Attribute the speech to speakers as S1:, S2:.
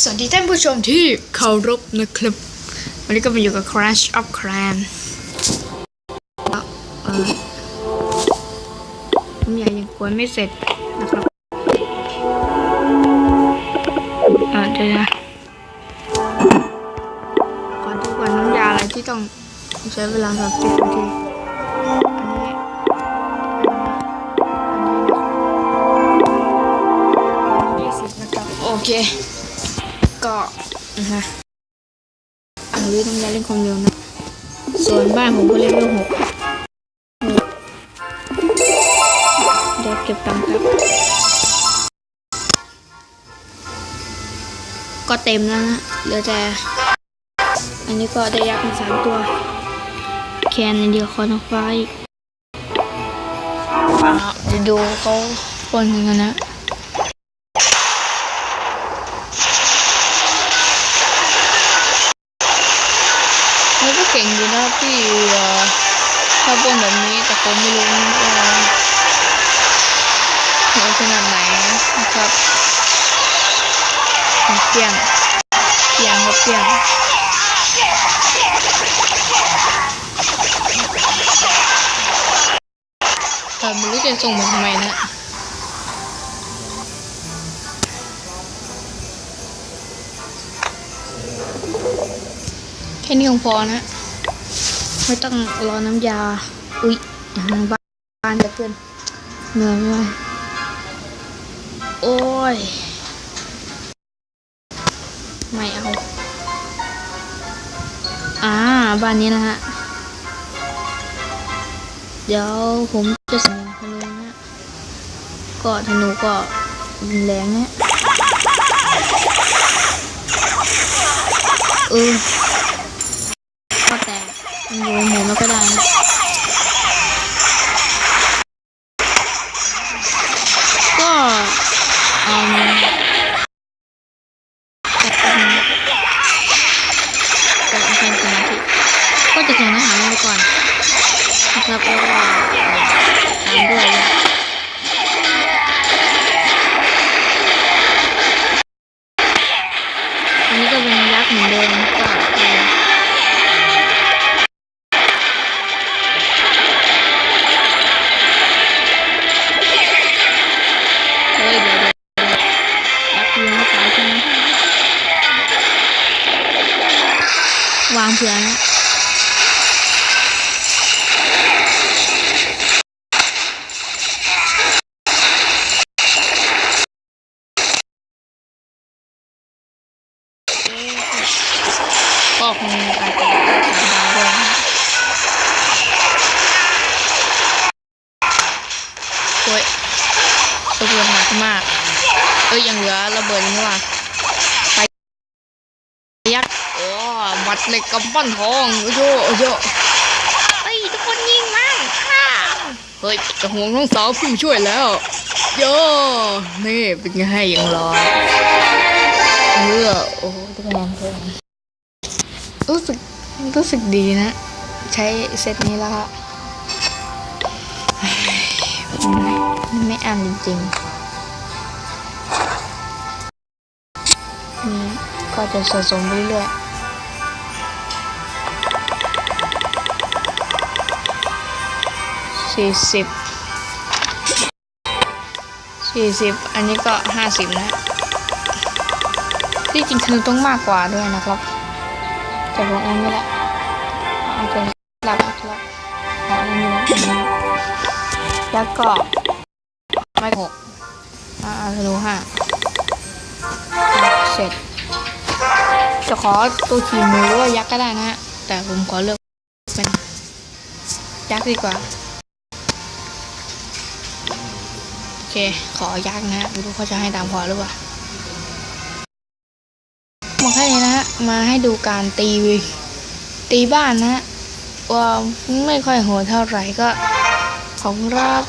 S1: สวัสดีท่านผู้ชมที่เคารพนะครับ วันนี้ก็มาอยู่กับ Crash of Clan เออผมยังยังกวนไม่เสร็จนะครับเออเดี๋ยวนะขอดูก่อนน้ำยาอะไรที่ต้องใช้เวลาสักสิบนาทีอันนี้อันนี้ยี่สิบนะครับโอเค อันนี้ต้องยาเล่นความเร็วนะ ส่วนบ้านผมก็เล่นเวลหกเดี๋ยวเก็บตังค์ครับ ก็เต็มแล้วนะเหลือแต่ อันนี้ก็ได้ยักษ์มาสามตัว แคนอันเดียวคอนออกไฟอ่าเดี๋ยวดูเขาปนกันนะ มันก็เก่งอยู่นะพี่เอ่อถ้าบนแบบนี้แต่ผมไม่รู้ว่าโหดขนาดไหนนะครับเปลี่ยงเปลี่ยงครับเปลี่ยงแต่ไม่รู้จะส่งมาทำไมนะแค่นี้คงพอนะ ไม่ต้องรอน้ำยา อุ๊ยอย่างนั้นบ้านบ้านจะเพื่อนเหนื่อยไหมโอ้ย ไม่เอา อ่า บ้านนี้นะฮะ เดี๋ยวผมจะสั่งธนูนะ ก็ธนูก็รุนแรงนะเออ นะครับแล้วก็ตามด้วยอันนี้ก็เป็นยักษ์เหมือนเดิมก็วางเผื่อนะ อก็คงอาจจะได้สามดาวด้วยนะโอ้ยตัวเรือหนักมาก เอ้ยยังเหลือระเบิดนี่ว่าไปยักษ์โอ้มัดเหล็กกำปั้นทองโอ้โยโอ้โยเฮ้ยทุกคนยิงมันค่ะเฮ้ยจะห่วงน้องสาวพี่ช่วยแล้วโยนี่เป็นไงยังรอเออโอ้ทุกคนทุกคน รู้สึกรู้สึกดีนะ ใช้เซตนี้แล้วค่ะมันไม่อ่านจริงๆนี่ก็จะสะสมไปเรื่อยสี่สิบสี่สิบอันนี้ก็ห้าสิบนะที่จริงคือต้องมากกว่าด้วยนะครับ แต่ผมเอาไม่ได้เอาเป็นหลับครับเอาอันนี้นะอันนี้แล้วก็ไม่หกอ่าธนูห้าเสร็จจะขอตัวขี่หมูหรือว่ายักษ์ก็ได้นะฮะ แต่ผมขอเลือกเป็นยักษ์ดีกว่า โอเค ขอยักษ์นะฮะไม่รู้เขาจะให้ตามพอหรือเปล่า มาให้ดูการตีตีบ้านนะฮะว่าไม่ค่อยโหดเท่าไหร่ก็ของรับ